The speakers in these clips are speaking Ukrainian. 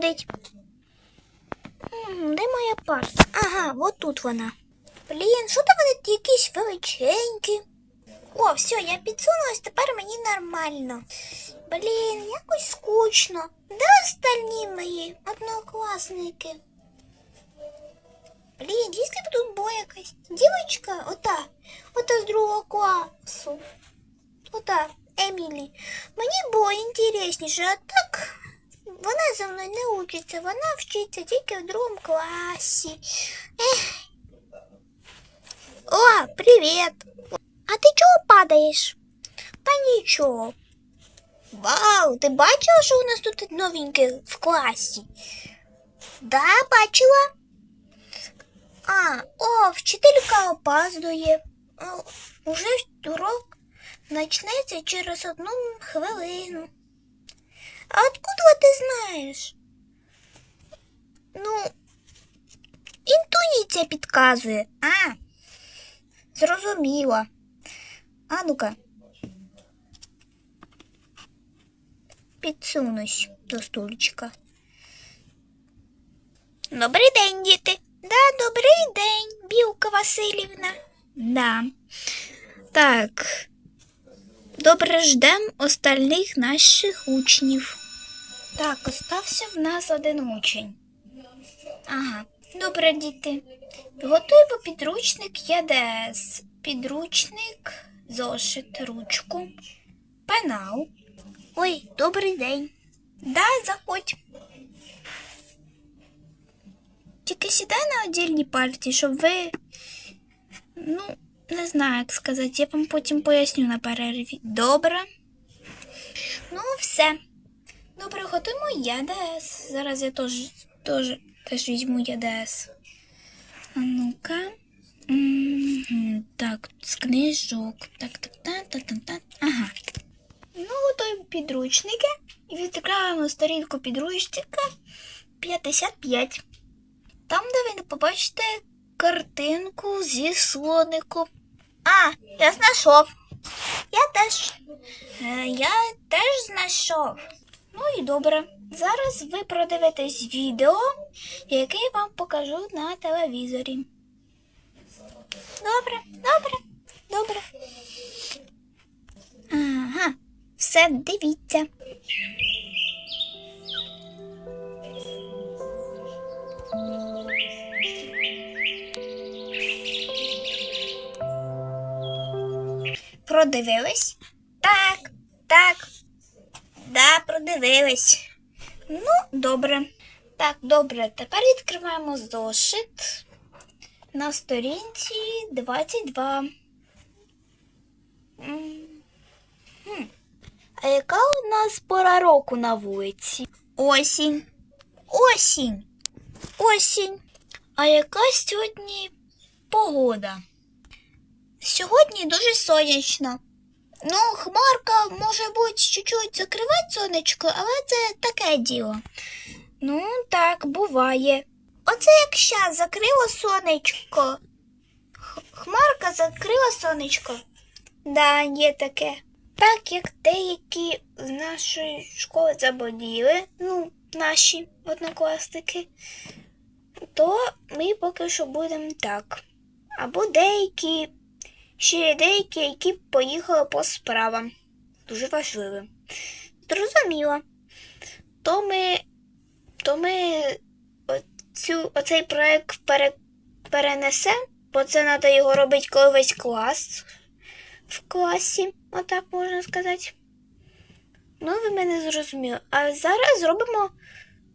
ходить. М, Де моя парта? Ага, от тут вона. Блін, що там вони якісь величенькі? О, все, я підсунулась, тепер мені нормально. Блін, якось скучно. Де остальні мої однокласники? Блін, якщо б тут була якась дівчинка, ота, ота з другого класу. Ота, Емілі. Мені було інтересніше, а так вона за мною не учиться, вона вчиться тільки в другому класі. Ех. О, привіт! А ти чого падаєш? Та нічого. Вау, ти бачила, що у нас тут новеньке в класі? Да, бачила. А, о, вчителька опаздує. Уже урок почнеться через одну хвилину. А откуда ти знаєш? Ну, інтуїція підказує. А, зрозуміла. А ну-ка. Підсунусь до стульчика. Добрий день, діти. Да, добрий день, Білка Васильівна. Да. Так. Добре ждем остальних наших учнів. Так, остався в нас один учень. Ага, добре, діти. Готуємо підручник ЯДС. Підручник, зошит, ручку, пенал. Ой, добрий день. Да, заходь. Тільки сідай на отдільній партії, щоб ви. Ну, не знаю, як сказати. Я вам потім поясню на перерві. Добре. Ну, все. Добре, готуємо ЯДС. Зараз я теж, теж, теж візьму ЯДС. А ну-ка. Так, з книжок. Так, так, так, так, так, так. Ага. Ну, готуємо підручники і відкриваємо сторінку підручника 55. Там, де ви побачите картинку зі слоником. А, я знайшов. Я теж. Е, я теж знайшов. Ну і добре. Зараз ви продивитесь відео, яке я вам покажу на телевізорі. Добре, добре, добре. Ага, все дивіться. Продивились? Так, так. Да, продивились. Ну, добре. Так, добре. Тепер відкриваємо зошит на сторінці 22. Хм. А яка у нас пора року на вулиці? Осінь. Осінь. Осінь. А яка сьогодні погода? Сьогодні дуже сонячно. Ну, хмарка може бути чуть-чуть закривати сонечко, але це таке діло. Ну, так, буває. Оце як щас закрило сонечко. Хмарка закрила сонечко. Да, є таке. Так як деякі з нашої школи заболіли, ну, наші однокласники, то ми поки що будемо так. Або деякі, ще є деякі, які поїхали по справам. Дуже важливим. Зрозуміло. То ми, то ми оцю, оцей проект пере, перенесемо, бо це треба його робити, коли весь клас в класі, отак можна сказати. Ну, ви мене зрозуміли. А зараз зробимо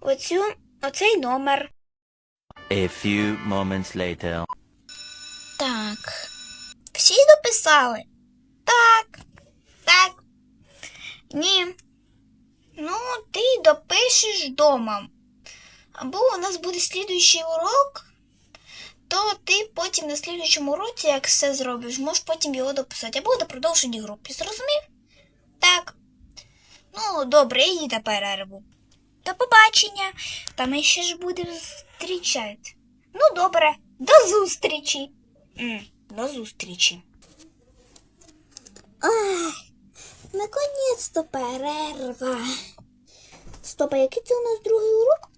оцю, оцей номер. A few moments later. Так. Всі? Так. Так. Ні. Ну, ти допишеш дома. Або у нас буде слідуючий урок, то ти потім на слідуючому уроці, як все зробиш, можеш потім його дописати. Або до продовження групи. Зрозумів? Так. Ну, добре, і на перерву. До побачення. Та ми ще ж будемо зустрічати. Ну, добре, до зустрічі. До зустрічі. Наконец-то перерва. Стоп, а який це у нас другий урок?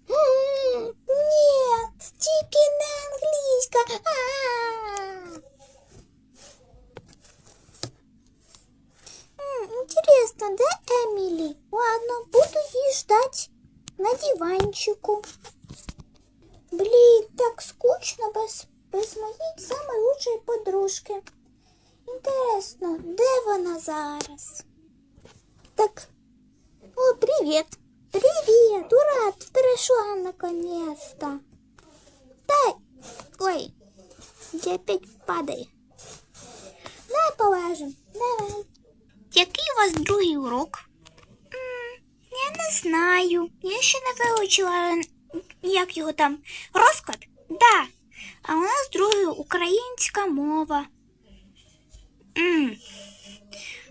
Урок? я не знаю. Я ще не вивчила, як його там. Розклад? Да. А у нас другий українська мова. м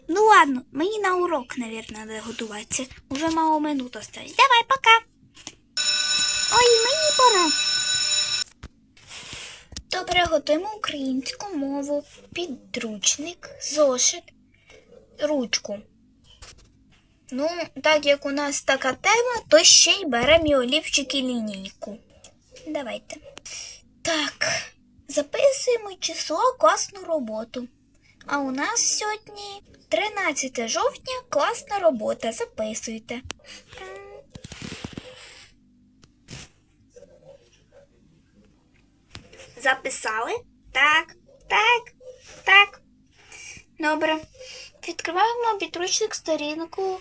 Ну ладно, мені на урок, наверное, надо готуватися. Уже мало минут осталось. Давай, пока. Ой, мені пора. Добре, готуємо українську мову, підручник, зошит, ручку. Ну, так як у нас така тема, то ще й беремо і олівчик і лінійку. Давайте. Так, записуємо число класну роботу. А у нас сьогодні 13 жовтня класна робота. Записуйте. Записали? Так, так, так. Добре. Відкриваємо підручник сторінку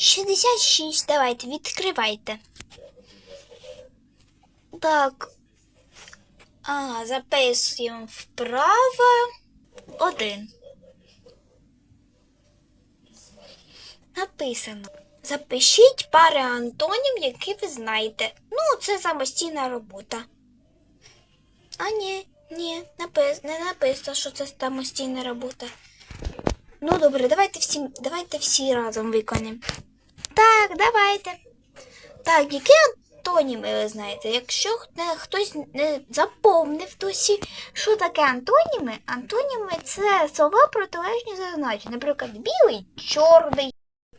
66. Давайте, відкривайте. Так. А, записуємо вправо. Один. Написано. Запишіть пари антонім, які ви знаєте. Ну, це самостійна робота. А ні, ні, напис... не написано, що це самостійна робота. Ну, добре, давайте всі, давайте всі разом виконаємо. Так, давайте. Так, які антоніми ви знаєте? Якщо хтось не заповнив досі, що таке антоніми? Антоніми це слова протилежні за значення. Наприклад, білий, чорний.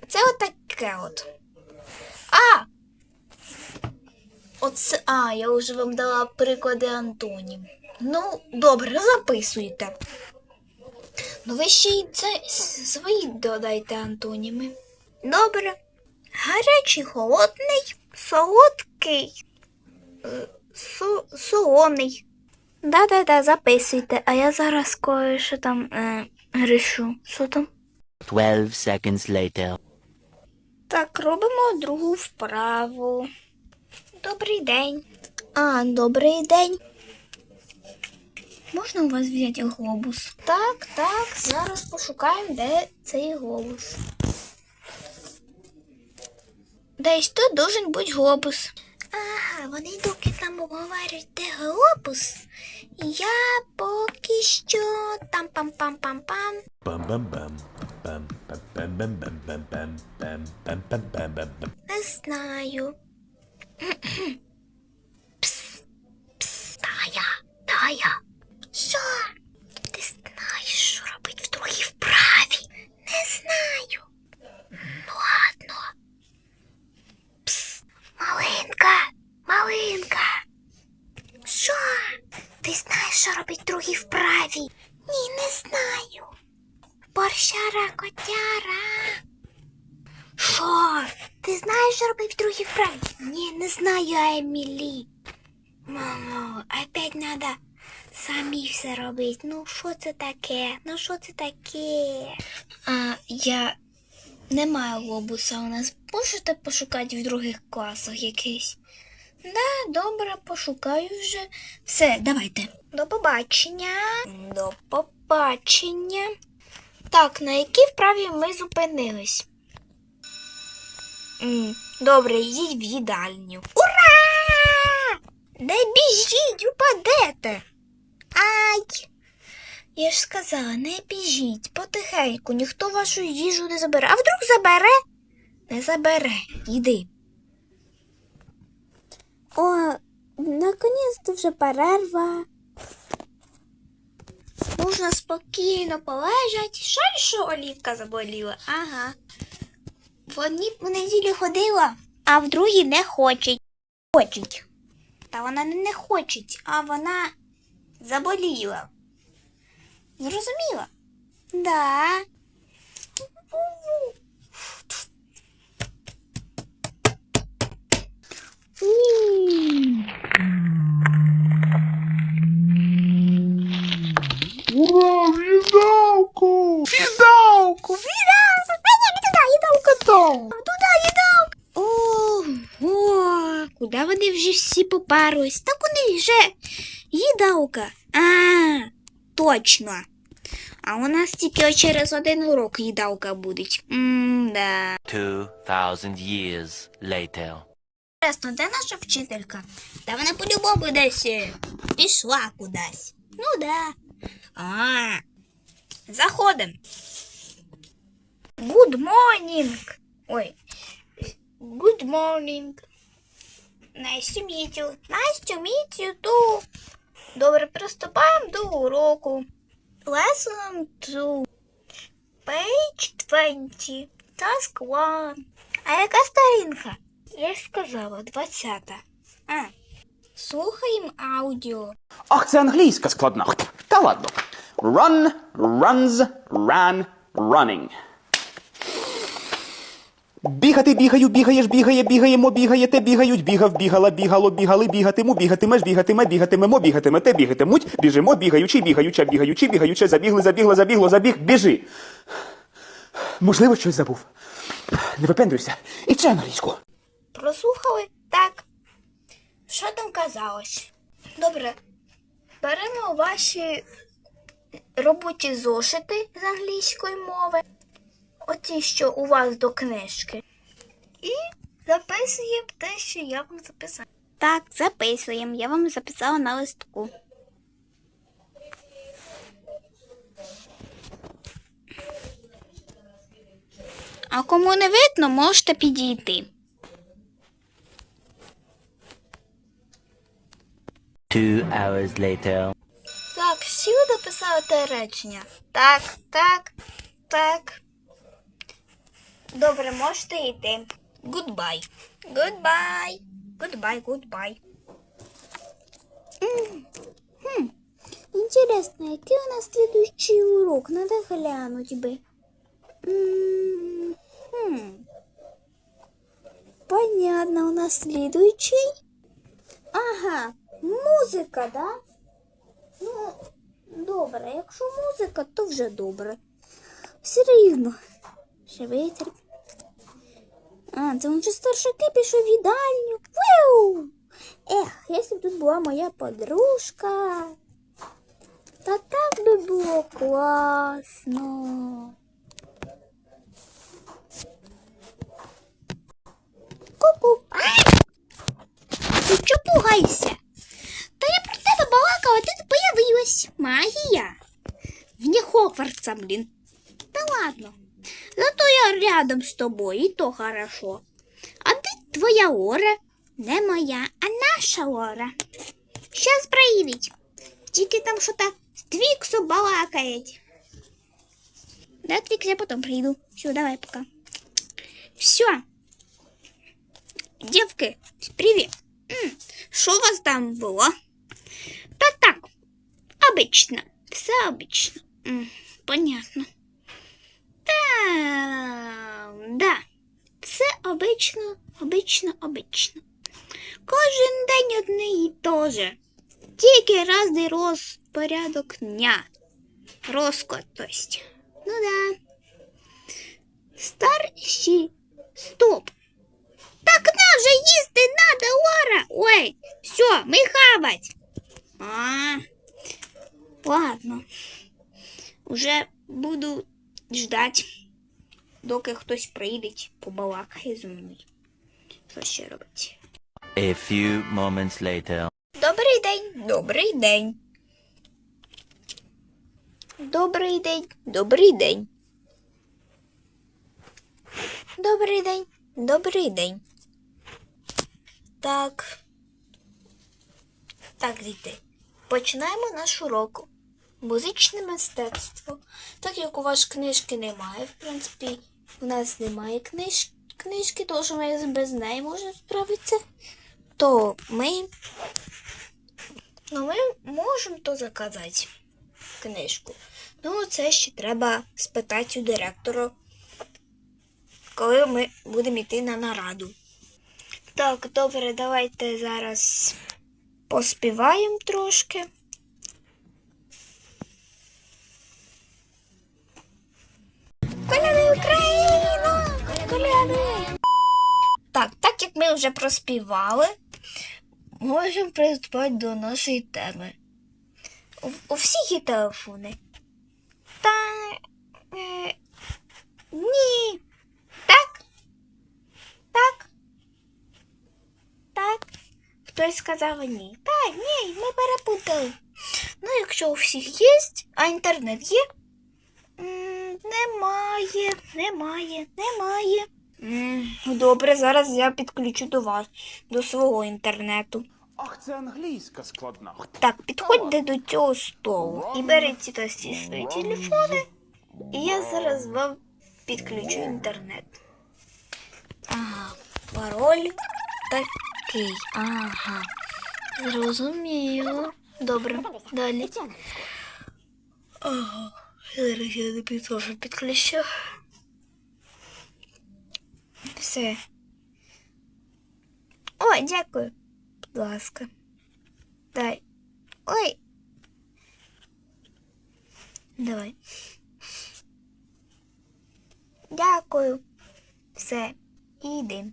Це отаке от. А! Оце, а, я вже вам дала приклади антонім. Ну, добре, записуйте. Ну, ви ще й це свої додайте антоніми. Добре. Гарячий, холодний, солодкий, е, со, солоний. Да-да-да, записуйте, а я зараз кое-що там е, решу. Що там? 12 seconds later. Так, робимо другу вправу. Добрий день. А, добрий день. Можна у вас взяти глобус? Так, так, зараз пошукаємо, де цей глобус. Десь тут должен бути глобус. Ага, вони доки там говорять, де глобус. Я поки що там bum bum bum bum bum bum. Не знаю. Пс, пс, Тая, Тая. Що? Ти знаєш, що робить в другій вправі? Не знаю. Ну ладно. Пс, малинка, малинка. Що? Ти знаєш, що робить в другій вправі? Ні, не знаю. Борщара котяра. Що? Ти знаєш, що робить в другій вправі? Ні, не знаю, Емілі. Мамо, опять надо самі все робити. Ну, що це таке? Ну, що це таке? А, я не маю глобуса у нас. Можете пошукати в других класах якийсь? Да, добре, пошукаю вже. Все, давайте. До побачення. До побачення. Так, на якій вправі ми зупинились? Добре, йдіть в їдальню. Ура! Не біжіть, упадете. Ай! Я ж сказала, не біжіть, потихеньку, ніхто вашу їжу не забере. А вдруг забере? Не забере. Йди. О, наконець-то вже перерва. Можна спокійно полежати. Жаль, що олівка заболіла. Ага. В одній в неділю ходила, а в другій не хочуть. Хочуть. Та вона не, не хочуть, а вона заболіла. Зрозуміла? Да. Ура, видалку! Видалку! Видалку! Да нет, не туда, їдалка там! Туда, їдалка! О, Куда вони вже всі попарились? Так вони вже їдалка. А, точно. А у нас тільки через один урок їдалка буде. М-да. 2000 years later. Чесно, де наша вчителька? Та вона по-любому десь е, пішла кудись. Ну да. А, заходим. Good morning. Ой. Good morning. Nice to meet you. Nice to meet you too. Добре, приступаємо до уроку. Lesson 2. Page 20. Task 1. А яка сторінка? Я ж сказала, 20. А. Слухаємо аудіо. Ах, це англійська складна. Та ладно. Run, runs, ran, running. Бігати, бігаю, бігаєш, бігає, бігаємо, бігаєте, бігають, бігав, бігала, бігало, бігали, бігатиму, бігатимеш, бігатиме, бігатимемо, бігатимете, бігатимуть, біжимо, бігаючи, бігаюча, бігаючи, бігаючи, забігли, забігли, забігло, забіг, біжи. Можливо, щось забув. Не випендрюйся. І це англійську. Прослухали? Так. Що там казалось? Добре. Беремо ваші робочі зошити з англійської мови. Оті, що у вас до книжки. І записуємо те, що я вам записала. Так, записуємо. Я вам записала на листку. А кому не видно, можете підійти. Two hours later. Так, всі ви дописали те речення. Так, так, так. Добре, можете йти. Goodbye. Goodbye. Goodbye, goodbye. Хм. Интересно, який у нас следующий урок? Надо глянуть би. М, Хм. Понятно, у нас следующий. Ага, музика, да? Ну, добре, якщо музика, то вже добре. Все рівно. Ще витерп. А, це вже старшаки пішов в їдальню. Виу! Ех, якщо б тут була моя подружка. Та так би було класно. Ку-ку. Ти чого пугайся? Та я про тебе балакала, а ти не появилась. Магія. Вне Хогвартса, блін. Та ладно. Зато я рядом з тобою, і то хорошо. А де твоя Лора? Не моя, а наша Лора. Щас проявить. Тільки там що-то з Твіксу балакають. Да, Твікс, я потом прийду. Все, давай, пока. Все. Девки, привет. М, Що у вас там було? Та так, обично, все обично. Понятно. Та, да, все обично, обично, обично. Кожен день одне і те же. Тільки разний розпорядок дня. Розклад, то есть. Ну да. Старші. Стоп. Так нам же їсти надо, Лора. Ой, все, ми хавать. А, ладно. Уже буду ждать, доки хтось прийде, побалакає зі мною. Що ще робити? A few moments later. Добрий день, добрий день. Добрий день, добрий день. Добрий день, добрий день. Так. Так, діти. Починаємо наш урок. Музичне мистецтво. Так як у вас книжки немає, в принципі, у нас немає книж... книжки, тому ми без неї можемо справитися, то ми Ну, ми можемо то заказати книжку. Ну, це ще треба спитати у директора, коли ми будемо йти на нараду. Так, добре, давайте зараз поспіваємо трошки. Коляни Україна! Коляни! Так, так як ми вже проспівали, можемо приступати до нашої теми. У, у всіх є телефони. Та е, ні. Так? Так? Так? Хтось сказав ні. Так, ні, ми перепутали. Ну, якщо у всіх є, а інтернет є? Немає, немає, немає. Добре, зараз я підключу до вас, до свого інтернету. Ах, це англійська складна. Так, підходьте до цього столу і беріть та всі свої телефони, і я зараз вам підключу інтернет. Ага, пароль такий. Ага. Зрозуміло. Добре, далі. Ага. Зараз я тобі теж підключу. Все. О, дякую. Будь ласка. Дай. Ой. Давай. Дякую. Все, іди.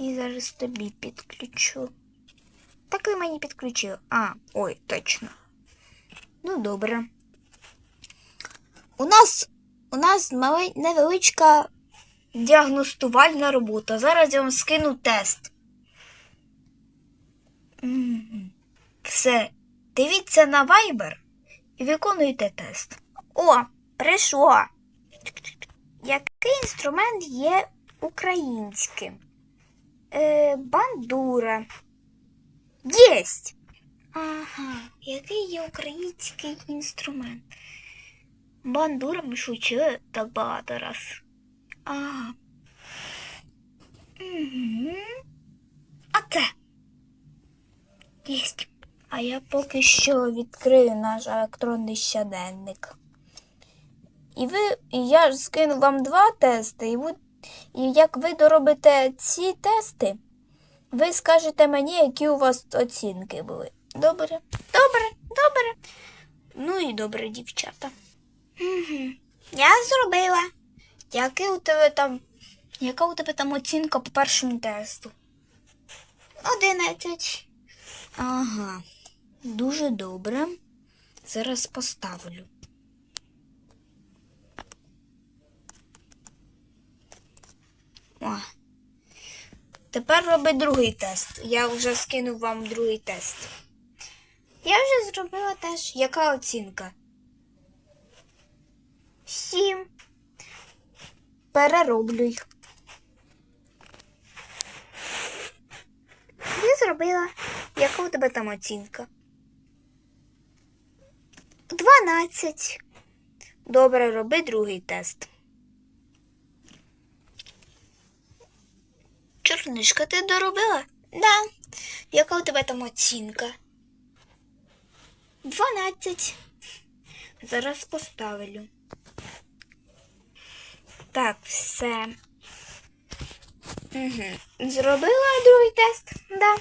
І зараз тобі підключу. Так ви мені підключили. А, ой, точно. Ну, добре. У нас у нас мале- невеличка діагностувальна робота. Зараз я вам скину тест. Все. Дивіться на Viber і виконуйте тест. О, прийшло. Який інструмент є українським? Е, бандура. Єсть. Ага, який є український інструмент? Бандура ми ж учили так багато раз. Ага. Угу. А це. Єсть. А я поки що відкрию наш електронний щоденник. І ви, і я ж скину вам два тести, і, ви, і як ви доробите ці тести, ви скажете мені, які у вас оцінки були. Добре? Добре, добре. Ну і добре, дівчата. Угу. Я зробила. Який у тебе там, яка у тебе там оцінка по першому тесту? Одинадцять. Ага, дуже добре. Зараз поставлю. О. Тепер роби другий тест. Я вже скинув вам другий тест. Я вже зробила теж. Яка оцінка? Сім. Перероблюй. Я зробила. Яка у тебе там оцінка? Дванадцять. Добре, роби другий тест. Чорнишка, ти доробила? Да. Яка у тебе там оцінка? Дванадцять. Зараз поставлю. Так, все. Угу. Зробила другий тест? Да.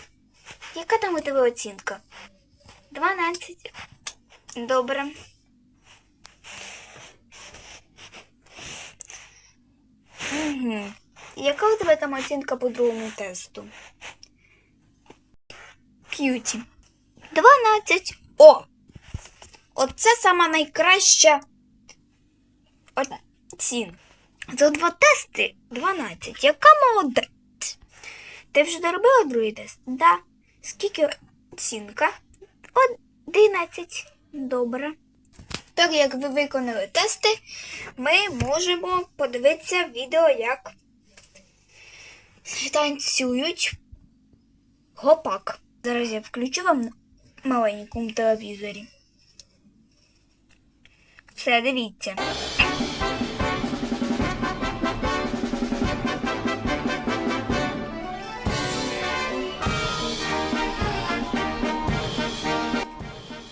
Яка там у тебе оцінка? 12. Добре. Угу. Яка у тебе там оцінка по другому тесту? К'юті. 12. О! Оце сама найкраща оцінка. За два тести 12. Яка молодець. Ти вже доробила другий тест? Да. Скільки оцінка? 11. Добре. Так як ви виконали тести, ми можемо подивитися відео, як танцюють гопак. Зараз я включу вам на маленькому телевізорі. Все, дивіться.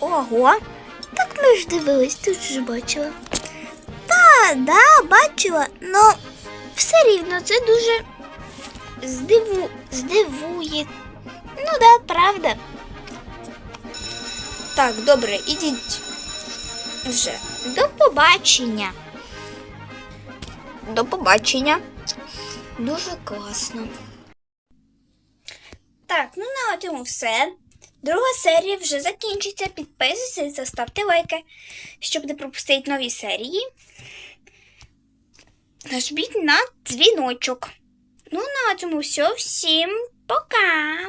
Ого. Так ми ж дивились, ти ж бачила. Та, да, бачила, но все рівно це дуже здиву... здивує. Ну да, правда. Так, добре, ідіть вже. До побачення. До побачення. Дуже класно. Так, ну на цьому все. Друга серія вже закінчиться. Підписуйтесь, заставте лайки, щоб не пропустити нові серії. Нажміть на дзвіночок. Ну, на цьому все. Всім пока!